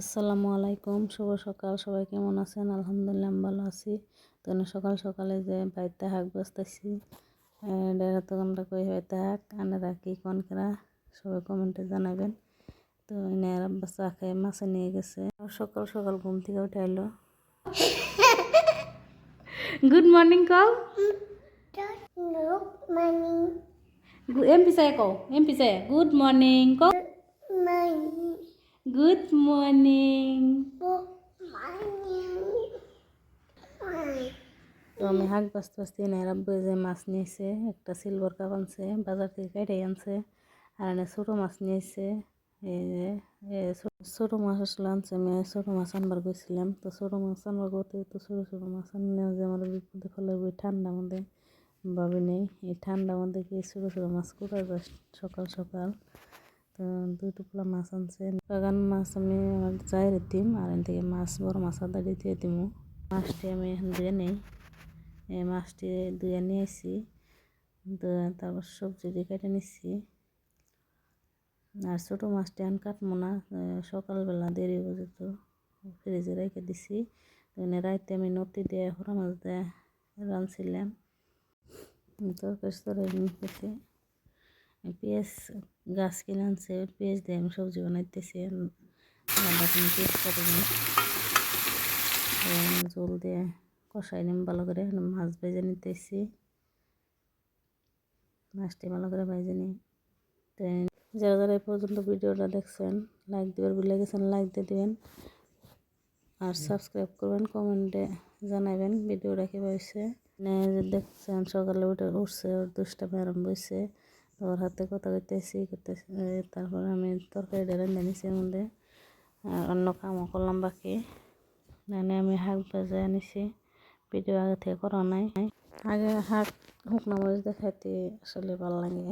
আসসালামু আলাইকুম শুভ সকাল। সবাই কেমন আছেন? আলহামদুলিল্লাহ আমি ভালো আছি। তো না সকাল সকালে যে বাড়িতে হাঁক বসতেছি ডেরা তো আমরা কই বাড়িতে হাঁক আনারা কি কোন করা সবাই কমেন্টে জানাবেন। তো এনার আব্বা চা খেয়ে মাছে নিয়ে গেছে। সকাল সকাল ঘুম থেকে উঠে এলো গুড মর্নিং কও। Look, money, এম পিছায় কও এম পিছায় গুড মর্নিং কও। Good morning. তো আমি হাঁক বাঁচতে বাঁচতে এনার আব্বু যে মাছ নিয়েছে একটা সিলভার কাপ আনছে বাজার থেকে কেটে আনছে আর এনে ছোটো মাছ নিয়েছে এই যে ছোটো মাছ আসলে আনছে আমি ছোটো মাছ আনবার গেছিলাম তো ছোটো মাছ আনবার করতে তো ছোটো ছোটো মাছ আনলে যে আমার বিপদে ফেলে ওই ঠান্ডা মধ্যে ভাবি নেই এই ঠান্ডা মধ্যে কি ছোটো ছোটো মাছ কোথায় যায় সকাল সকাল তো দুই টুকরা মাছ আনছে। বাগান মাছ আমি আমার চাইরে দিম, আর এন থেকে মাছ, বড় মাছ আদা দিয়ে দিমু। মাছটি আমি এখন ধুয়ে নেই। এই মাছটি ধুয়ে নিয়েছি তারপর সবজি দিয়ে কেটে নিচ্ছি আর ছোটো মাছটি আন কাটবো না সকালবেলা দেরি যেত, ফ্রিজে রেখে দিছি। রাইতে আমি নতি দিয়ে হরা মাছ দিয়ে রাঁধছিলাম। তরকারি তরকারি নিতেছি পেঁয়াজ গাছ কিনে আনছে, পেঁয়াজ দিয়ে আমি সবজি বানাইতেছি। কোনো পেঁয়াজ কাটি জল দিয়ে কষাই নিম ভালো করে মাছ ভেজে নিতেছি। মাছটি ভালো করে ভেজে নিই। যারা যারা এই পর্যন্ত ভিডিওটা দেখছেন লাইক দেবার ভুলে গেছেন লাইক দিয়ে দেবেন। আর সাবস্ক্রাইব করবেন কমেন্টে জানাবেন ভিডিওটা কীভাবে হয়েছে। মানে দেখছেন সকালে উঠে উঠছে ওর দুষ্টামি আরম্ভ হয়েছে তো ওর হাতে কথা কইতেছি করতেছি তারপর আমি তরকারি নিছি এর মধ্যে, আর অন্য কামও করলাম বাকি। মানে আমি শাক ভাজা আনিছি ভিডিও আগে থেকে করা নাই। আগে শাক শুকনো মরিচ দিয়ে খাইতে আসলে ভালো লাগে।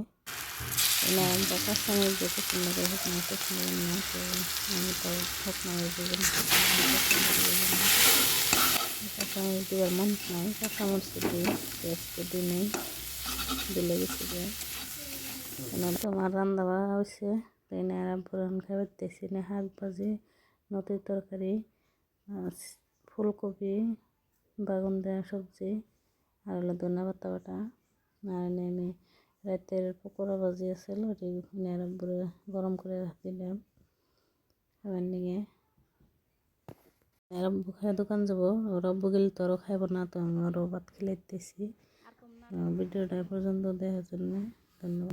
দিয়ে পছন্দ করি, শুকনো মরিচ করি আমি তো শুকনো মরিচ মন নাই কাঁচামরিচ দিই পেঁয়াজ দিই নেই, দিলে গেছি তোমার রান্না বাড়া হয়েছে তাই না? আর পুরান খাবার দেখছি না শাক ভাজি নদীর তরকারি ফুলকপি বাগুন দেওয়া সবজি আর হলো ধনে পাতা বাটা। আর আমি রাতের পকোড়া ভাজি আছিল ওটি নেড়াবুড়ে গরম করে দিলাম। খাবার নিয়ে রব্বু খায় দোকান যাব। রব্বু গেলে তো আরও খাইব না তো আমি আরও ভাত খেলে দিতেছি ভিডিওটা পর্যন্ত দেখার জন্য ধন্যবাদ।